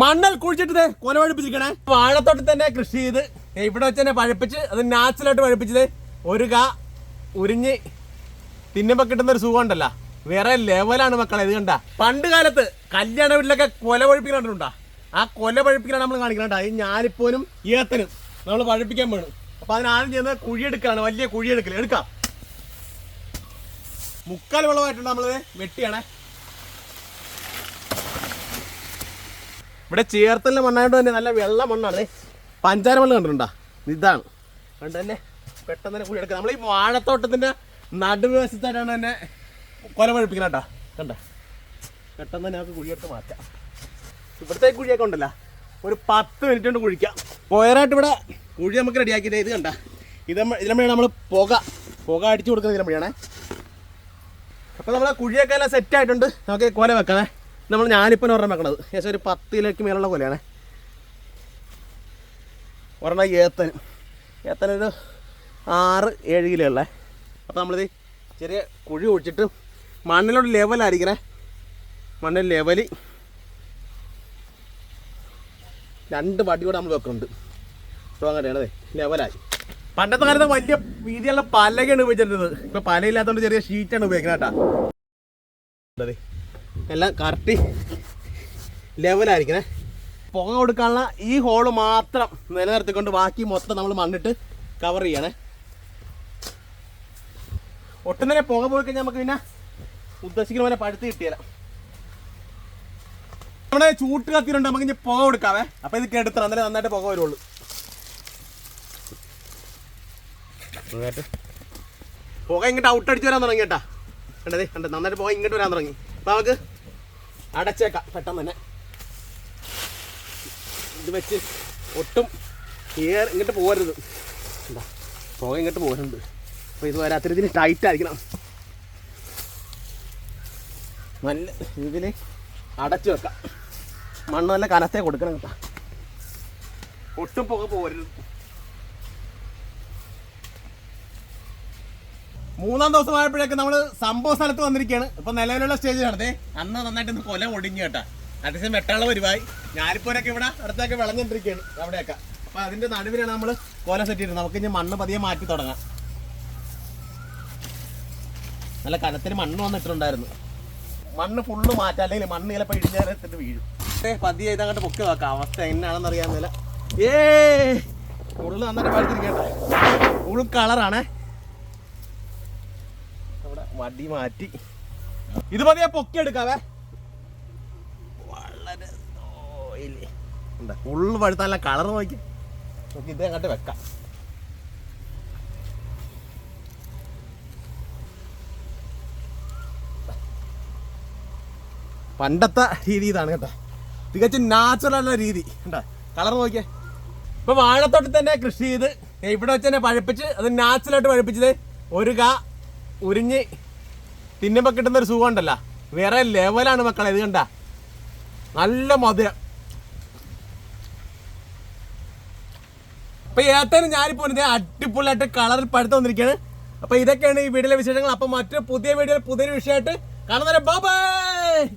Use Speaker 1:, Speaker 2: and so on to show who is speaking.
Speaker 1: മണ്ണൽ കുഴിച്ചിട്ട് കൊല പഴിപ്പിച്ചിരിക്കണേ തന്നെ കൃഷി ചെയ്ത് ഇവിടെ വെച്ച് തന്നെ പഴിപ്പിച്ച് അത് നാച്ചുറലായിട്ട് പഴിപ്പിച്ചത് ഒരു കാ ഉരിഞ്ഞ് തിന്നുമ്പോ കിട്ടുന്ന ഒരു സുഖം ഉണ്ടല്ലോ. വേറെ ലെവലാണ് മക്കളെ ഇത് കണ്ട. പണ്ട് കാലത്ത് കല്യാണ വീട്ടിലൊക്കെ കൊല ആ കൊല പഴിപ്പിക്കലാണ് നമ്മൾ കാണിക്കണ ഈ ഞാലിപ്പോനും ഏത്തനും നമ്മൾ പഴിപ്പിക്കാൻ വേണം അപ്പൊ അതിനാദ്യം ചെയ്യുന്നത് കുഴിയെടുക്കലാണ് വലിയ കുഴിയെടുക്കൽ എടുക്കാം. മുക്കാൽ വെള്ളമായിട്ടുണ്ട് നമ്മളത് വെട്ടിയാണേ. ഇവിടെ ചേർത്തലിന്റെ മണ്ണായിട്ട് തന്നെ നല്ല വെള്ള മണ്ണാണ്. പഞ്ചാര മണ്ണ് കണ്ടിട്ടുണ്ടോ? ഇതാണ്. കണ്ട് തന്നെ പെട്ടെന്ന് തന്നെ കുഴി എടുക്കുക നമ്മൾ ഈ വാഴത്തോട്ടത്തിന്റെ നടുവശത്തായിട്ടാണ് തന്നെ കൊല പഴിപ്പിക്കുന്നത് കേട്ടോ. കണ്ട? പെട്ടെന്ന് തന്നെ നമുക്ക് കുഴിയെടുത്ത് മാറ്റാം. ഇവിടുത്തെ കുഴിയൊക്കെ ഉണ്ടല്ലോ. ഒരു പത്ത് മിനിറ്റ് കൊണ്ട് കുഴിക്കാം. പോയറായിട്ട് ഇവിടെ കുഴി നമുക്ക് റെഡിയാക്കിയിട്ട് ഇത് കണ്ട? ഇത് ഇതിലമ്മയാണ് നമ്മൾ പുക. പുക അടിച്ചു കൊടുക്കുന്നത് ഇതിലമ്മയാണേ അപ്പോൾ നമ്മൾ കുഴിയൊക്കെ എല്ലാം സെറ്റ് ആയിട്ടുണ്ട്. നമുക്ക് കൊല വെക്കണേ നമ്മൾ ഞാനിപ്പോൾ ഒരെണ്ണം വെക്കണത്. ഏകദേശം ഒരു പത്തിലേക്ക് മേലുള്ള കൊലയാണ്. ഒരെണ്ണം ഏത്തൻ ഏത്തനൊരു ആറ് ഏഴ് കിലോ ഉള്ളേ. അപ്പോൾ നമ്മളിത് ചെറിയ കുഴി ഒഴിച്ചിട്ട് മണ്ണിലോട്ട് ലെവലായിരിക്കണേ മണ്ണിൽ ലെവൽ രണ്ട് വടി കൂടെ നമ്മൾ വെക്കുന്നുണ്ട്. ഇപ്പോൾ അങ്ങനെയാണതേ ലെവലായി പണ്ടത്തെ കാലത്ത് വലിയ വീതിയുള്ള പലകയാണ് ഉപയോഗിച്ചിരുന്നത്. പല പലയില്ലാത്തതുകൊണ്ട് ചെറിയ ഷീറ്റാണ് ഉപയോഗിക്കുന്നത് കേട്ടോ. എല്ലാം കറക്റ്റ് ലെവലായിരിക്കണേ പുക കൊടുക്കാനുള്ള ഈ ഹോൾ മാത്രം നിലനിർത്തിക്കൊണ്ട് ബാക്കി മൊത്തം നമ്മൾ മണ്ണിട്ട് കവർ ചെയ്യണേ. ഒട്ടും തന്നെ പുക പോയി കഴിഞ്ഞാൽ നമുക്ക് പിന്നെ ഉദ്ദേശിക്കുന്ന പോലെ പഴുത്ത് കിട്ടിയല്ല നമ്മുടെ ചൂട്ട് കത്തിയിലുണ്ട് നമുക്ക് ഇനി പുക കൊടുക്കാവേ. അപ്പൊ ഇത് കെടുത്തണം എന്നാലേ നന്നായിട്ട് പുക വരുള്ളൂ. പുക ഇങ്ങോട്ട് ഔട്ട് അടിച്ച് വരാൻ തുടങ്ങി കേട്ടാ. കണ്ടതേ കണ്ടത് നന്നായിട്ട് പുക ഇങ്ങോട്ട് വരാൻ തുടങ്ങി. നമുക്ക് അടച്ചേക്കാം പെട്ടെന്ന് തന്നെ. ഇത് വെച്ച് ഒട്ടും എയർ ഇങ്ങോട്ട് പോരുത്. എന്താ പുക ഇങ്ങോട്ട് പോരുന്നുണ്ട്. അപ്പൊ ഇത് വരാത്തിരി ടൈറ്റ് ആയിരിക്കണം. നല്ല ഇതിൽ അടച്ചു വെക്കാം. മണ്ണ് നല്ല കനത്തെ കൊടുക്കണം കേട്ടാ. ഒട്ടും പുക പോരുത്. മൂന്നാം ദിവസം ആയപ്പോഴേക്ക് നമ്മൾ സംഭവ സ്ഥലത്ത് വന്നിരിക്കുകയാണ് ഇപ്പൊ നിലവിലുള്ള സ്റ്റേജ് നടത്തേ അന്ന് നന്നായിട്ട് കൊല ഒടിഞ്ഞു കേട്ടാ. അത്യാവശ്യം വെട്ടാനുള്ള വരുവായി ഞാലിപ്പോരൊക്കെ ഇവിടെ അടുത്തൊക്കെ വിളഞ്ഞിട്ടിരിക്കുകയാണ് അവിടെയൊക്കെ. അപ്പൊ അതിന്റെ നടുവിലാണ് നമ്മൾ കൊല സെറ്റ് ചെയ്തത് നമുക്ക് ഇനി മണ്ണ് പതിയെ മാറ്റി തുടങ്ങാം. നല്ല കനത്തിന് മണ്ണ് വന്നിട്ടുണ്ടായിരുന്നു. മണ്ണ് ഫുള്ള് മാറ്റാ അല്ലെങ്കിൽ മണ്ണ് ചിലപ്പോൾ ഇടിഞ്ഞാലെത്തിട്ട് വീഴും. പതിയെ ഇതങ്ങോട്ട് പൊക്കി നോക്കാം. അവസ്ഥ എന്നാണെന്ന് അറിയാമെന്നില്ല ഏ ഉള്ളു നന്നായിട്ട് പഠിച്ചിരിക്കട്ടെ. ഫുൾ കളറാണേ മടി മാറ്റി. ഇത് മതിയെ പൊക്കി എടുക്കാവേ. വളരെ എന്താ ഫുള്ള് പഴുത്താല കളർ നോക്കി. നോക്കി ഇത് അങ്ങോട്ട് വെക്കാം. പണ്ടത്തെ രീതി ഇതാണ് കേട്ടോ. തികച്ചും നാച്ചുറൽ രീതി. കേട്ടോ കളർ നോക്കിയേ. ഇപ്പൊ വാഴത്തോട്ടത്തിൽ തന്നെ കൃഷി ചെയ്ത് ഇവിടെ വെച്ച് തന്നെ പഴിപ്പിച്ച് അത് നാച്ചുറലായിട്ട് പഴിപ്പിച്ചത് ഒരു കാ ഉരിഞ്ഞ് തിന്നുമ്പോൾ കിട്ടുന്ന ഒരു സുഖം ഉണ്ടല്ലോ വേറെ ലെവലാണ് മക്കളെ ഇത് കണ്ട. നല്ല മധുരം. അപ്പൊ ഏത്തനും ഞാനിപ്പോ അടിപൊളിയായിട്ട് കളറിൽ പഴുത്ത് വന്നിരിക്കുകയാണ് അപ്പൊ ഇതൊക്കെയാണ് ഈ വീഡിയോയിലെ വിശേഷങ്ങൾ. അപ്പൊ മറ്റൊരു പുതിയ വീഡിയോയിൽ പുതിയൊരു വിഷയമായിട്ട് കാണുന്നവരെ ബൈ